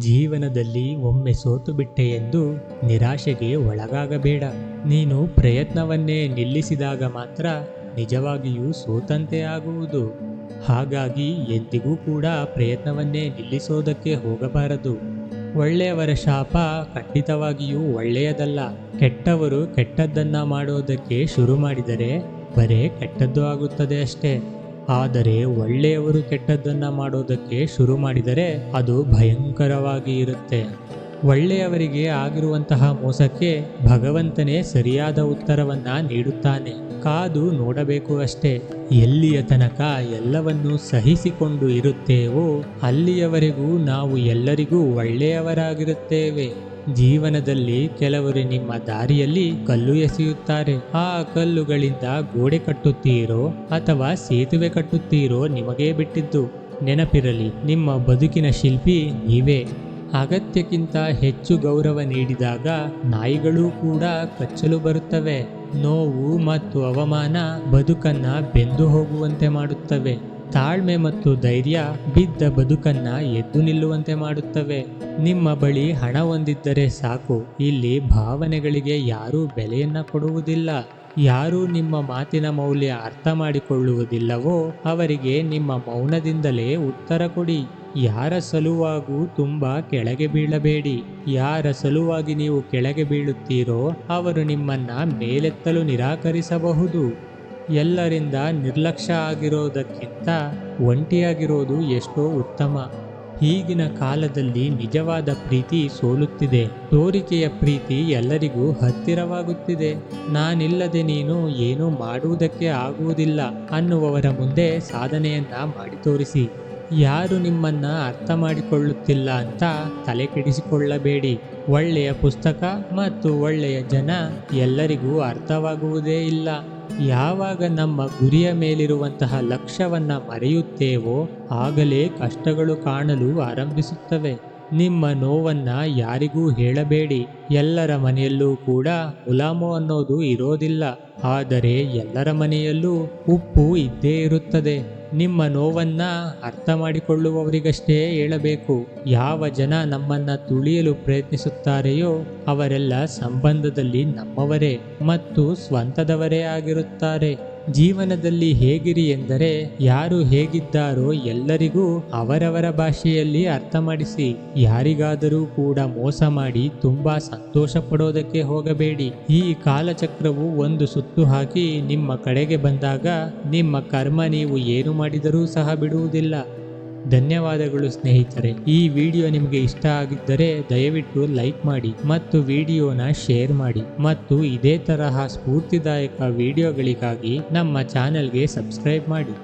ಜೀವನದಲ್ಲಿ ಒಮ್ಮೆ ಸೋತು ಬಿಟ್ಟೆ ಎಂದು ನಿರಾಶೆಗೆ ಒಳಗಾಗಬೇಡ. ನೀನು ಪ್ರಯತ್ನವನ್ನೇ ನಿಲ್ಲಿಸಿದಾಗ ಮಾತ್ರ ನಿಜವಾಗಿಯೂ ಸೋತಂತೆ ಆಗುವುದು. ಹಾಗಾಗಿ ಎಂದಿಗೂ ಕೂಡ ಪ್ರಯತ್ನವನ್ನೇ ನಿಲ್ಲಿಸೋದಕ್ಕೆ ಹೋಗಬಾರದು. ಒಳ್ಳೆಯವರ ಶಾಪ ಖಂಡಿತವಾಗಿಯೂ ಒಳ್ಳೆಯದಲ್ಲ. ಕೆಟ್ಟವರು ಕೆಟ್ಟದ್ದನ್ನ ಮಾಡೋದಕ್ಕೆ ಶುರು ಮಾಡಿದರೆ ಬರೇ ಕೆಟ್ಟದ್ದು ಆಗುತ್ತದೆ ಅಷ್ಟೇ. ಆದರೆ ಒಳ್ಳೆಯವರು ಕೆಟ್ಟದ್ದನ್ನ ಮಾಡೋದಕ್ಕೆ ಶುರು ಮಾಡಿದರೆ ಅದು ಭಯಂಕರವಾಗಿ ಇರುತ್ತೆ. ಒಳ್ಳೆಯವರಿಗೆ ಆಗಿರುವಂತಹ ಮೋಸಕ್ಕೆ ಭಗವಂತನೇ ಸರಿಯಾದ ಉತ್ತರವನ್ನ ನೀಡುತ್ತಾನೆ. ಕಾದು ನೋಡಬೇಕು ಅಷ್ಟೇ. ಎಲ್ಲಿಯ ತನಕ ಎಲ್ಲವನ್ನು ಸಹಿಸಿಕೊಂಡು ಇರುತ್ತೇವೋ ಅಲ್ಲಿಯವರೆಗೂ ನಾವು ಎಲ್ಲರಿಗೂ ಒಳ್ಳೆಯವರಾಗಿರುತ್ತೇವೆ. ಜೀವನದಲ್ಲಿ ಕೆಲವರು ನಿಮ್ಮ ದಾರಿಯಲ್ಲಿ ಕಲ್ಲು ಎಸೆಯುತ್ತಾರೆ. ಆ ಕಲ್ಲುಗಳಿಂದ ಗೋಡೆ ಕಟ್ಟುತ್ತೀರೋ ಅಥವಾ ಸೇತುವೆ ಕಟ್ಟುತ್ತೀರೋ ನಿಮಗೇ ಬಿಟ್ಟಿದ್ದು. ನೆನಪಿರಲಿ, ನಿಮ್ಮ ಬದುಕಿನ ಶಿಲ್ಪಿ ನೀವೇ. ಅಗತ್ಯಕ್ಕಿಂತ ಹೆಚ್ಚು ಗೌರವ ನೀಡಿದಾಗ ನಾಯಿಗಳೂ ಕೂಡ ಕಚ್ಚಲು ಬರುತ್ತವೆ. ನೋವು ಮತ್ತು ಅವಮಾನ ಬದುಕನ್ನ ಬೆಂದು ಹೋಗುವಂತೆ ಮಾಡುತ್ತವೆ. ತಾಳ್ಮೆ ಮತ್ತು ಧೈರ್ಯ ಬಿದ್ದ ಬದುಕನ್ನ ಎದ್ದು ನಿಲ್ಲುವಂತೆ ಮಾಡುತ್ತವೆ. ನಿಮ್ಮ ಬಳಿ ಹಣ ಹೊಂದಿದ್ದರೆ ಸಾಕು. ಇಲ್ಲಿ ಭಾವನೆಗಳಿಗೆ ಯಾರೂ ಬೆಲೆಯನ್ನ ಕೊಡುವುದಿಲ್ಲ. ಯಾರು ನಿಮ್ಮ ಮಾತಿನ ಮೌಲ್ಯ ಅರ್ಥ ಮಾಡಿಕೊಳ್ಳುವುದಿಲ್ಲವೋ, ಅವರಿಗೆ ನಿಮ್ಮ ಮೌನದಿಂದಲೇ ಉತ್ತರ ಕೊಡಿ. ಯಾರ ಸಲುವಾಗೂ ತುಂಬ ಕೆಳಗೆ ಬೀಳಬೇಡಿ. ಯಾರ ಸಲುವಾಗಿ ನೀವು ಕೆಳಗೆ ಬೀಳುತ್ತೀರೋ, ಅವರು ನಿಮ್ಮನ್ನ ಮೇಲೆತ್ತಲು ನಿರಾಕರಿಸಬಹುದು. ಎಲ್ಲರಿಂದ ನಿರ್ಲಕ್ಷ್ಯ ಆಗಿರೋದಕ್ಕಿಂತ ಒಂಟಿಯಾಗಿರೋದು ಎಷ್ಟೋ ಉತ್ತಮ. ಈಗಿನ ಕಾಲದಲ್ಲಿ ನಿಜವಾದ ಪ್ರೀತಿ ಸೋಲುತ್ತಿದೆ. ತೋರಿಕೆಯ ಪ್ರೀತಿ ಎಲ್ಲರಿಗೂ ಹತ್ತಿರವಾಗುತ್ತಿದೆ. ನಾನಿಲ್ಲದೆ ನೀನು ಏನೂ ಮಾಡುವುದಕ್ಕೆ ಆಗುವುದಿಲ್ಲ ಅನ್ನುವವರ ಮುಂದೆ ಸಾಧನೆಯನ್ನ ಮಾಡಿ ತೋರಿಸಿ. ಯಾರು ನಿಮ್ಮನ್ನ ಅರ್ಥ ಮಾಡಿಕೊಳ್ಳುತ್ತಿಲ್ಲ ಅಂತ ತಲೆ ಕೆಡಿಸಿಕೊಳ್ಳಬೇಡಿ. ಒಳ್ಳೆಯ ಪುಸ್ತಕ ಮತ್ತು ಒಳ್ಳೆಯ ಜನ ಎಲ್ಲರಿಗೂ ಅರ್ಥವಾಗುವುದೇ ಇಲ್ಲ. ಯಾವಾಗ ನಮ್ಮ ಗುರಿಯ ಮೇಲಿರುವಂತಹ ಲಕ್ಷ್ಯವನ್ನು ಮರೆಯುತ್ತೇವೋ ಆಗಲೇ ಕಷ್ಟಗಳು ಕಾಣಲು ಆರಂಭಿಸುತ್ತವೆ. ನಿಮ್ಮ ನೋವನ್ನ ಯಾರಿಗೂ ಹೇಳಬೇಡಿ. ಎಲ್ಲರ ಮನೆಯಲ್ಲೂ ಕೂಡ ಮುಲಾಮು ಅನ್ನೋದು ಇರೋದಿಲ್ಲ. ಆದರೆ ಎಲ್ಲರ ಮನೆಯಲ್ಲೂ ಉಪ್ಪು ಇದ್ದೇ ಇರುತ್ತದೆ. ನಿಮ್ಮ ನೋವನ್ನ ಅರ್ಥ ಮಾಡಿಕೊಳ್ಳುವವರಿಗಷ್ಟೇ ಹೇಳಬೇಕು. ಯಾವ ಜನ ನಮ್ಮನ್ನ ತುಳಿಯಲು ಪ್ರಯತ್ನಿಸುತ್ತಾರೆಯೋ ಅವರೆಲ್ಲ ಸಂಬಂಧದಲ್ಲಿ ನಮ್ಮವರೇ ಮತ್ತು ಸ್ವಂತದವರೇ ಆಗಿರುತ್ತಾರೆ. ಜೀವನದಲ್ಲಿ ಹೇಗಿರಿ ಎಂದರೆ ಯಾರು ಹೇಗಿದ್ದಾರೋ ಎಲ್ಲರಿಗೂ ಅವರವರ ಭಾಷೆಯಲ್ಲಿ ಅರ್ಥ ಮಾಡಿಸಿ ಯಾರಿಗಾದರೂ ಕೂಡ ಮೋಸ ಮಾಡಿ ತುಂಬಾ ಸಂತೋಷ ಪಡೋದಕ್ಕೆ ಹೋಗಬೇಡಿ. ಈ ಕಾಲಚಕ್ರವು ಒಂದು ಸುತ್ತು ಹಾಕಿ ನಿಮ್ಮ ಕಡೆಗೆ ಬಂದಾಗ ನಿಮ್ಮ ಕರ್ಮ ನೀವು ಏನು ಮಾಡಿದರೂ ಸಹ ಬಿಡುವುದಿಲ್ಲ. ಧನ್ಯವಾದಗಳು ಸ್ನೇಹಿತರೆ. ಈ ವಿಡಿಯೋ ನಿಮಗೆ ಇಷ್ಟ ಆಗಿದ್ದರೆ ದಯವಿಟ್ಟು ಲೈಕ್ ಮಾಡಿ ಮತ್ತು ವಿಡಿಯೋನ ಶೇರ್ ಮಾಡಿ ಮತ್ತು ಇದೇ ತರಹ ಸ್ಫೂರ್ತಿದಾಯಕ ವಿಡಿಯೋಗಳಿಗಾಗಿ ನಮ್ಮ ಚಾನೆಲ್ಗೆ ಸಬ್ಸ್ಕ್ರೈಬ್ ಮಾಡಿ.